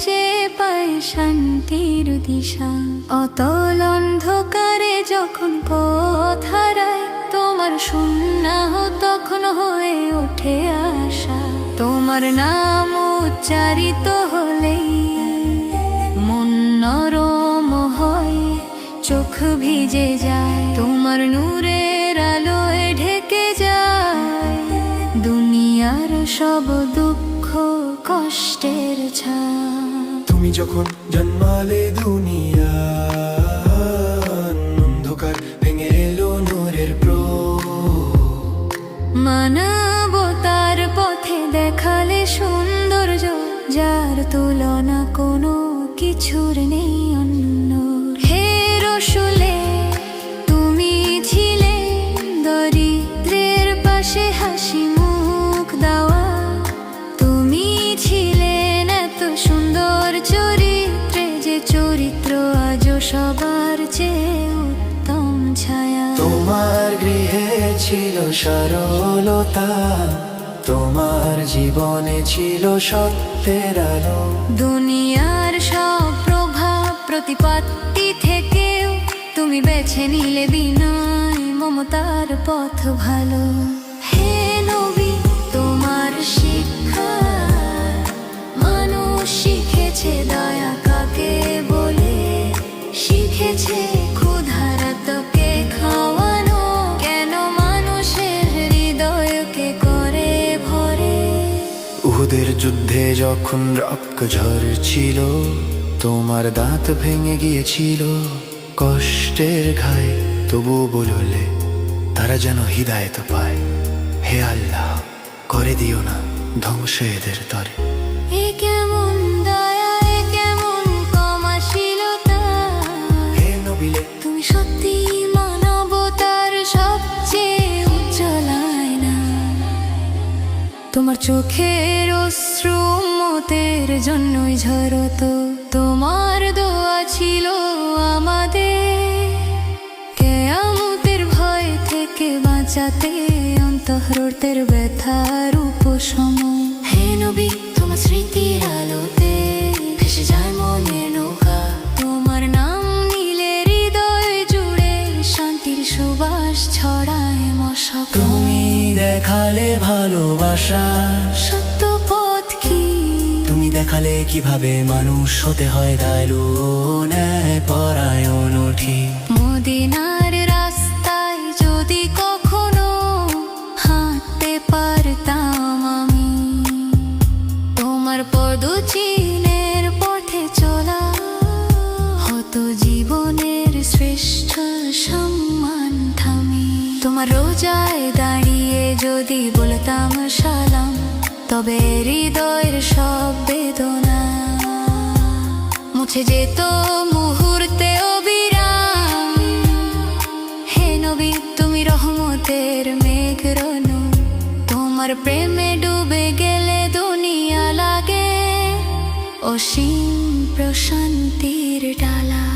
খুঁজে পায় শান্তির দিশা। অতল অন্ধকারে যখন পথ হারায়, তোমার শূন্যাহ তখন হয়ে ওঠে আশা। তোমার নাম উচ্চারিত হলেই মন নরম হয়, চোখ ভিজে যায়। তোমার নূরের আলোয় ঢেকে যায়, দুনিয়ার সব দুঃখ যখন জন্মালে দুনিয়া ছিল সরলতা, তোমার জীবনে ছিল সত্যের আলো। দুনিয়ার সব প্রভাব প্রতিপত্তি থেকেও তুমি বেছে নিলে বিনয়, মমতার পথ ভালো। হে নবী, তোমার শিক্ষা, মানুষ শিখেছে দয়া কাকে বলে? শিখেছে যুদ্ধে যখন রক্ত ঝরছিল তোমার দাঁত ভেঙে গিয়েছিল। কষ্টের ঘায় তবু বললে তারা যেন হৃদায়ত পায়। হে আল্লাহ করে দিও না ধ্বংস এদের তরে কেমন দয়া কেমন ক্ষমাশীলতা। হে নবিলে তুমি সত্যি মানবতার সবচেয়ে উজ্জ্বল আয়না। তোমার চোখের অশ্রু মতের জন্যই ঝরত তোমার দোয়া ছিল আমাদের। কেয়ামতের ভয় থেকে বাঁচাতে অন্তহরতের ব্যথার উপশম। হে নবী তোমার স্মৃতির আলোতে ভেসে যায় মনের নৌকা। তোমার নাম নীলে হৃদয় জুড়ে শান্তির সুবাস ছড়ায় মশক। তুমি দেখালে ভালোবাসা। সত্য দেখালে কীভাবে মানুষ হতে হয় দয়ালু ন্যায় পরায়ণ ঠিক মদিনার রাস্তায় যদি কখনো হাঁটতে পারতাম আমি, তোমার পদচিনের পথে চলা হতো জীবনের শ্রেষ্ঠ তোমার রোজায় দাঁড়িয়ে যদি বলতাম তবে হৃদয়ের সব বেদনা। মুছে যেত মুহূর্তে অবিরাম। হে নবী, তুমি রহমতের মেঘ রনু। তোমার প্রেমে ডুবে গেলে দুনিয়া লাগে। অসীম প্রশান্তির ডালা।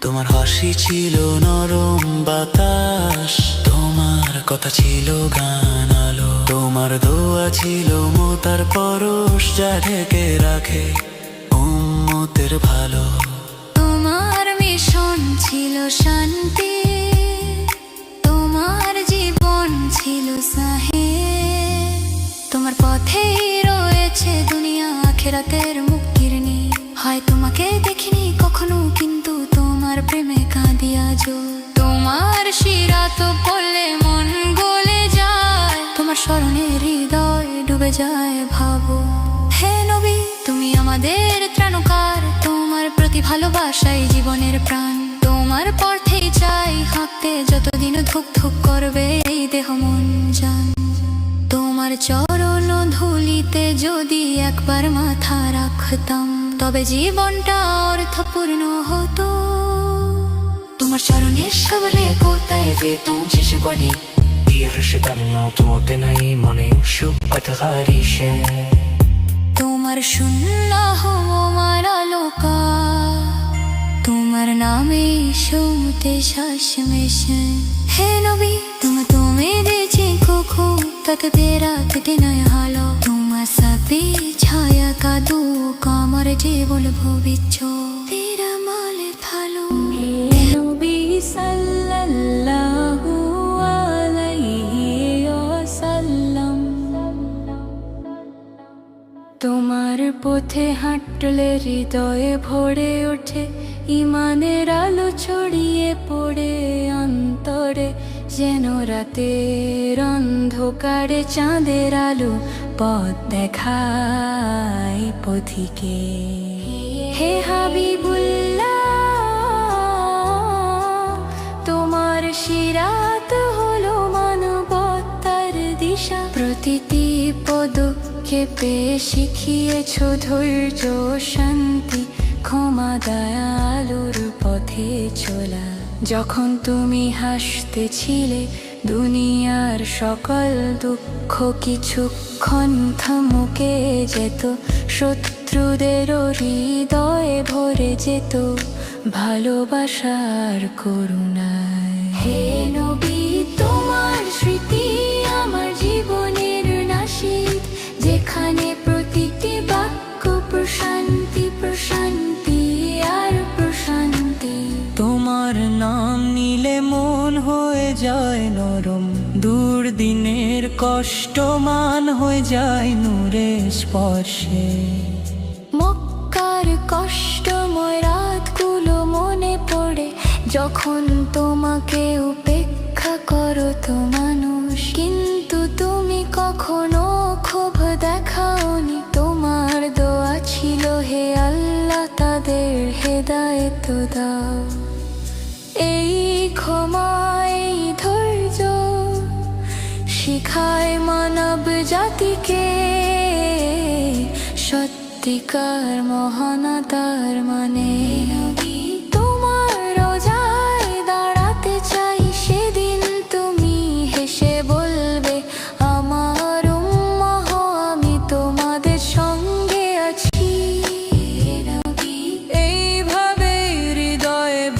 তোমার হাসি ছিল নরম বাতাস। তোমার কথা ছিল গান। আলো। তোমার দোয়া ছিল মোতার পরশ যা ঢেকে রাখে উম্মতের ভালো। তোমার মিশন ছিল শান্তি, তোমার জীবন ছিল সাহে। তোমার পথেই রয়েছে দুনিয়া, আখেরাতের মুক্তির নি হয় তোমাকে দেখিনি কখনো, কিন্তু তোমার প্রেমে কাঁদি আজও। তোমার গলে যায় তোমার স্মরণে হৃদয় ডুবে যায় ভাবো। হে নবী, তুমি আমাদের ত্রাণকার। তোমার প্রতি ভালোবাসাই জীবনের প্রাণ। তোমার পথেই চাই হাঁটতে যতদিন ধুক ধুক করবে এই দেহ মন জান। তোমার চরণ ধুলিতে যদি একবার মাথা রাখতাম, তবে জীবনটা অর্থপূর্ণ হতো। তোমার চরণের সবলে কোথায় বেতন শেষ করি غير الموضوع بين ايماني وشبت غريشه তোমার শূন্য আমার আলোকা তোমার নামে শুনতে শ্বাস মেশে হে নবী তুম তুমি দিছি খুখু তক তেরা কতে নয় হালো তোমার সাথে ছায়া কা দু কামর জীবন ভবিচ্ছ তেরা মালে ভালো নবী সাল্লাল্লাহু তোমার পথে হাঁটলে হৃদয়ে ভরে ওঠে, ইমানের আলো ছড়িয়ে পড়ে অন্তরে। যেন রাতের অন্ধকারে চাঁদের আলো পথ দেখায় পথিকে। হে হাবিবুল্লাহ, তোমার শিরাত হলো মানবতার দিশা। প্রতিটি পদক্ষেপে শিখিয়েছ ধৈর্য শান্তি, ক্ষমা দয়ালুর পথে চলা। যখন তুমি হাসতেছিলে, দুনিয়ার সকল দুঃখ কিছুক্ষণ থমকে যেত। শত্রুদেরও হৃদয়ে ভরে যেত ভালোবাসার করুণায়। হে নবী যায় নরম দূর দিনের কষ্টমান হয়ে যায় নূরে স্পর্শে। মক্কার কষ্টময় রাতগুলো মনে পড়ে, যখন তোমাকে উপেক্ষা করো তো সত্যিকার মহানতার মানে। তোমার দাঁড়াতে চাই সেদিন তুমি হেসে বলবে, আমার তোমাদের সঙ্গে আছি।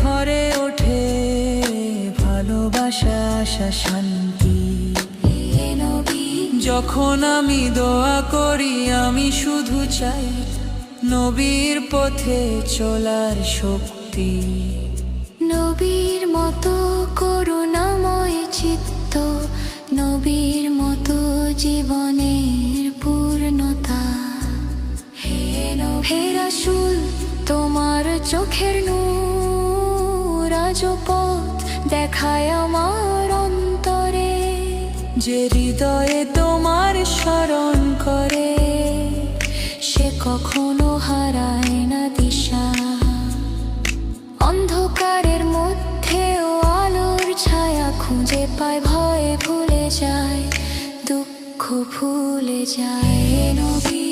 ভরে ওঠে ভালোবাসা শান্তি। যখন আমি দোয়া করি, আমি শুধু চাই নবীর পথে চলার শক্তি। নবীর মতো করুণাময় চিত্ত, নবীর মতো জীবনের পূর্ণতা। হে হে তোমার চোখের নূর পথ দেখায় আমার অন্তরে, যে হৃদয়ে তোমার স্মরণ করে। কখনো হারায় না দিশা। অন্ধকারের মধ্যেও আলোর ছায়া খুঁজে পায়, ভয়ে ভুলে যায়, দুঃখ ভুলে যায়। নবী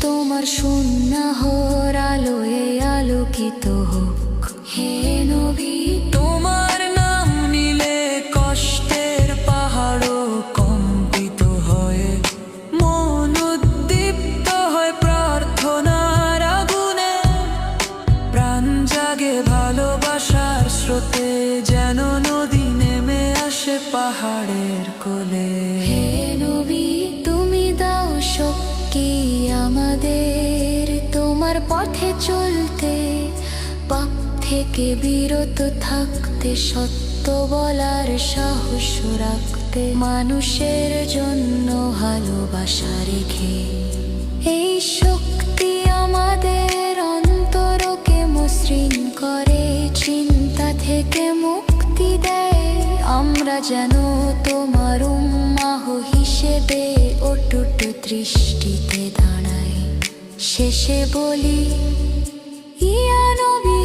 তোমার শূন্য হোর আলোয় আলোকিত হোক। হে নবী, তোমার নাম নিলে কষ্টের পাহাড়ও কম্পিত হয়। মন উদ্দীপ্ত হয় প্রার্থনার আগুনে। প্রাণ জাগে ভালোবাসার স্রোতে যেন নদী নেমে আসে পাহাড়ের কোলে। পথে চলতে পাপ থেকে বিরত থাকতে, সত্য বলার সাহস রাখতে, মানুষের জন্য ভালোবাসা রেখে। এই শক্তি আমাদের অন্তরকে মসৃণ করে, চিন্তা থেকে মুক্তি দেয়। আমরা যেন তোমার উম্মাহ হিসেবে অটুট দৃষ্টিতে দাঁড়াই। শেষে বলি ইয়া নবী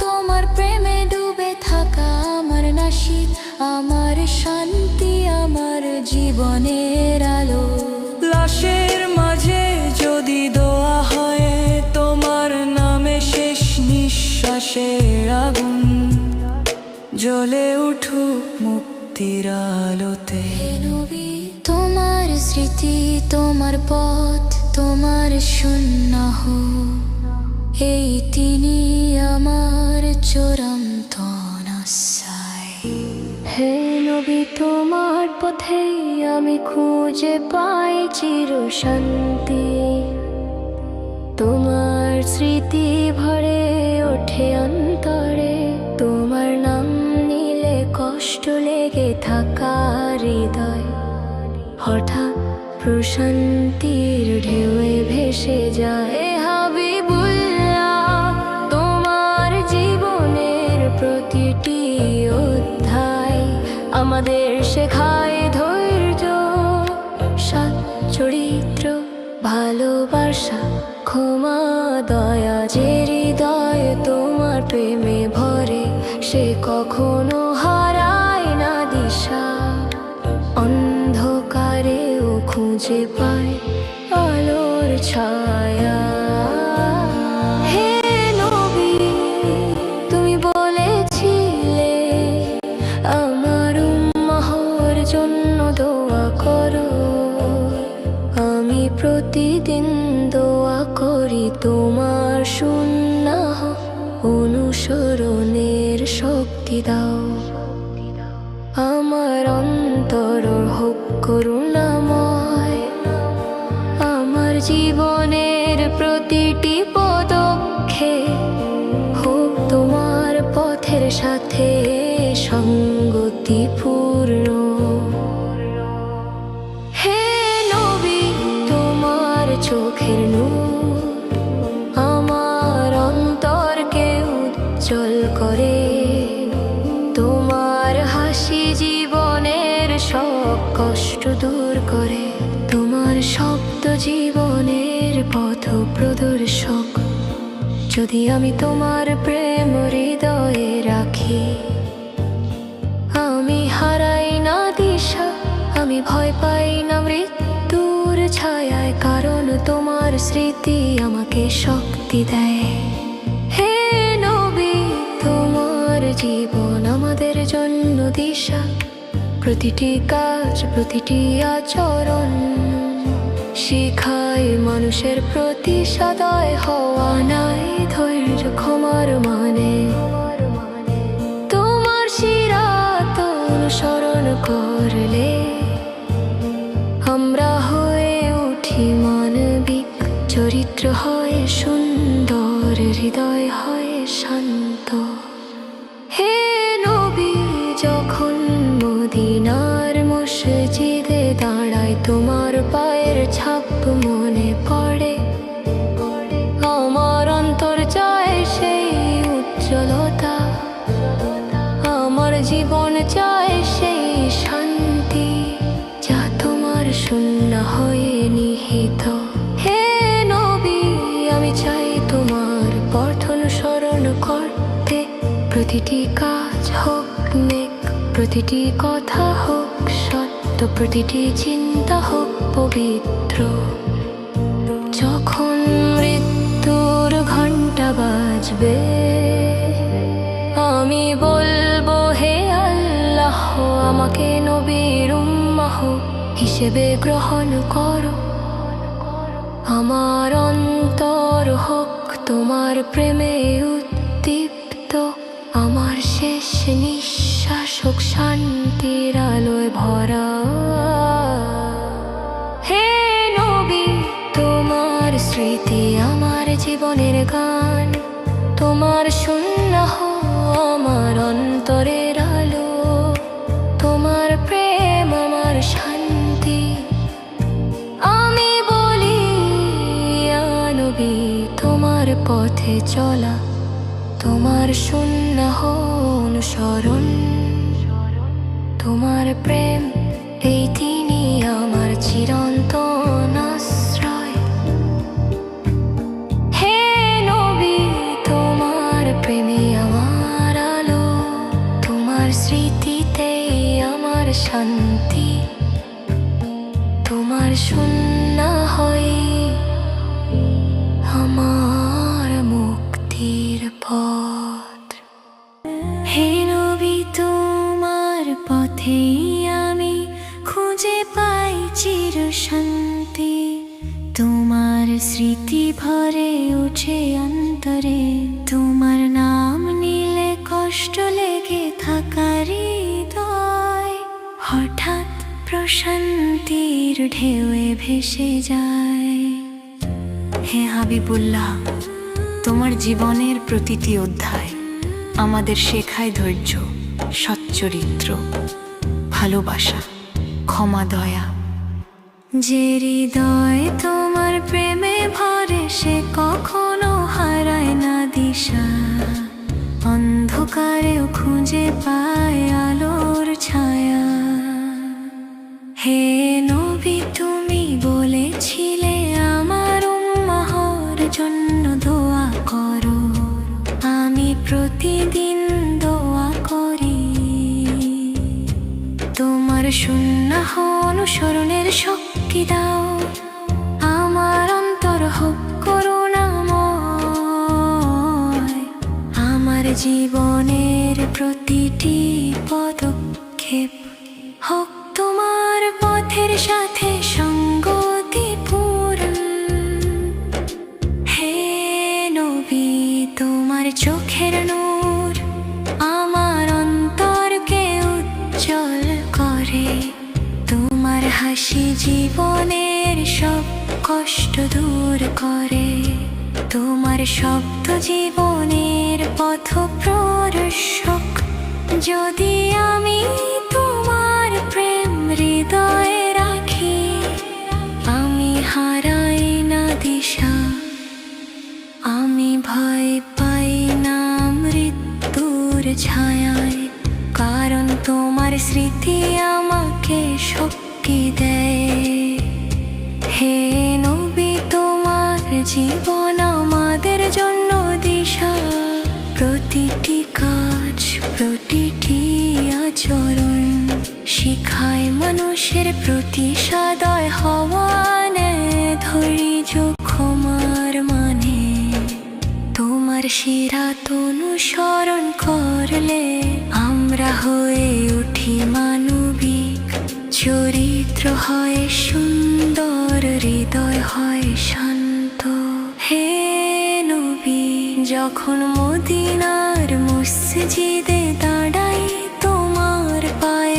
তোমার প্রেমে ডুবে থাকা আমার নাসিদ আমার শান্তি আমার জীবনের আলো। লাশের মাঝে যদি দোয়া হয় তোমার নামে শেষ নিঃশ্বাসের আগুন জ্বলে উঠুক মুক্তির আলোতে। তোমার স্মৃতি তোমার পথ তোমার শূন্য এই তিনি আমার তনাশায় হে নবী, তোমার পথে আমি খুঁজে পাই চির শান্তি তোমার স্মৃতি ভরে ওঠে অন্তরে। তোমার নাম নিলে কষ্ট লেগে থাকা হৃদয়। হঠাৎ প্রশান্তির ভালোবাসা ক্ষমা দয়া। শক্তি দাও আমার অন্তর হোক করুণাময়। আমার জীবনের প্রতিটি সব কষ্ট দূর করে তোমার শব্দ জীবনের পথ প্রদর্শক। যদি আমি তোমার প্রেম হৃদয়ে রাখি, আমি হারাই না দিশা, আমি ভয় পাই না মৃত্যুর ছায়ায়, কারণ তোমার স্মৃতি আমাকে শক্তি দেয়। হে নবী, তোমার জীবন আমাদের জন্য দিশা। প্রতিটি কাজ, প্রতিটি আচরণ শিখায় মানুষের প্রতি সদয় হওয়া নাই ধৈর্য ক্ষমার মানে। তোমার শিরাত অনুসরণ করলে আমরা হয়ে উঠি মানবিক চরিত্র হয়। জীবন চায় সেই শান্তি, যা তোমার শূন্য হয়ে নিহিত। হে নবী, আমি চাই তোমার পথ অনুসরণ করতে। প্রতিটি কাজ হোক নেক, প্রতিটি কথা হোক সত্য, প্রতিটি চিন্তা হোক পবিত্র। যখন মৃত্যুর ঘণ্টা বাজবে আমাকে নবীর উম্মাহ হিসেবে গ্রহণ করো। আমার অন্তর হোক তোমার প্রেমে উদ্দীপ্ত, আমার শেষ নিঃশ্বাস হোক শান্তির আলোয় ভরা। হে নবী, তোমার স্মৃতি আমার জীবনের গান, তোমার শূন্য আমার অন্তরের চলা তোমার শূন্য অনুসরণ তোমার প্রেম এই তোমার স্মৃতি ভরে ওঠে অন্তরে। তোমার নাম নিলে কষ্ট লেগে থাকারই হৃদয়। হঠাৎ প্রশান্তির ঢেউয়ে ভেসে যায়। হে হাবিবুল্লাহ, তোমার জীবনের প্রতিটি অধ্যায় আমাদের শেখায় ধৈর্য, সচ্চরিত্র, ভালোবাসা, ক্ষমা, দয়া। যে হৃদয় তোমার প্রেমে ভরে সে কখনো হারায় না দিশা। অন্ধকারেও খুঁজে পায় আলোর ছায়া। হে নবী, তুমি বলেছিলে আমার উম্মাহর জন্য দোয়া করো। আমি প্রতিদিন দোয়া করি। তোমার সুন্নাহ অনুসরণের শক্তি দাও। জীবনের প্রতিটি পদক্ষেপ হোক তোমার পথের সাথে সঙ্গতিপূর্ণ। হে নবী, তোমার চোখের নূর আমার অন্তরকে উজ্জ্বল করে। তোমার হাসি জীবনের সব কষ্ট দূর করে। তোমার শব্দ জীবনের পথ প্রদর্শক যদি আমি তোমার প্রেম হৃদয়ে রাখি, আমি হারাই না দিশা। আমি ভয় পাই না মৃত্যুর ছায়ায়, কারণ তোমার স্মৃতি আমাকে শক্তি দেয়। হে নবী, তোমার জীবন আমাদের জন্য দিশা। আচরণ শিখায় মানুষের প্রতি সদয় হওয়া ধৈর্য ক্ষমার মানে। তোমার শিরাত অনুসরণ করলে আমরা হয়ে উঠি মানবিক। চরিত্র হয় সুন্দর, হৃদয় হয় শান্ত। হে নবী, যখন মদিনার মসজিদে দাঁড়াই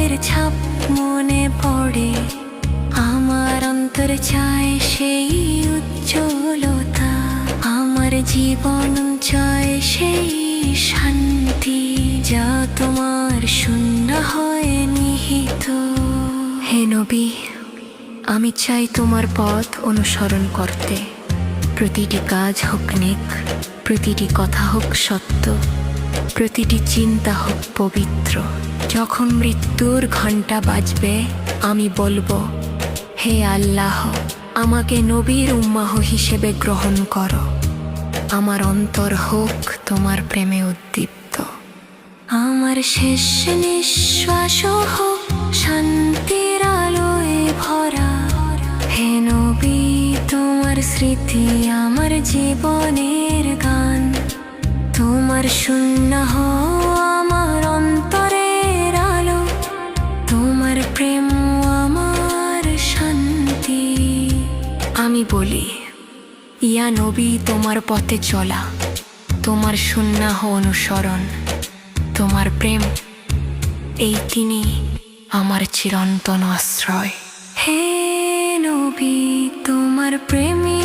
পায়ের ছাপ মনে পড়ে। আমার অন্তর চায় সেই উজ্জ্বলতা। আমার জীবন চায় সেই শান্তি যা তোমার শূন্য হয় নিহিত। হে নবী, আমি চাই তোমার পথ অনুসরণ করতে। প্রতিটি কাজ হোক নেক, প্রতিটি কথা হোক সত্য। প্রতিটি চিন্তা হোক পবিত্র। যখন মৃত্যুর ঘণ্টা বাজবে, আমি বলব, হে আল্লাহ, আমাকে নবীর উম্মাহ হিসেবে গ্রহণ করো। আমার অন্তর হোক তোমার প্রেমে উদ্দীপ্ত। আমার শেষ নিঃশ্বাস হোক শান্তির আলোয় ভরা। হে নবী, তোমার স্মৃতি আমার জীবনের গান। তোমার শূন্য আমার অন্তরের আলো, তোমার প্রেম আমার শান্তি। আমি বলি, ইয়া নবী, তোমার পথে চলা, তোমার সুন্নাহ অনুসরণ, তোমার প্রেম, এই তিনি আমার চিরন্তন আশ্রয়। হে নবী, তোমার প্রেমী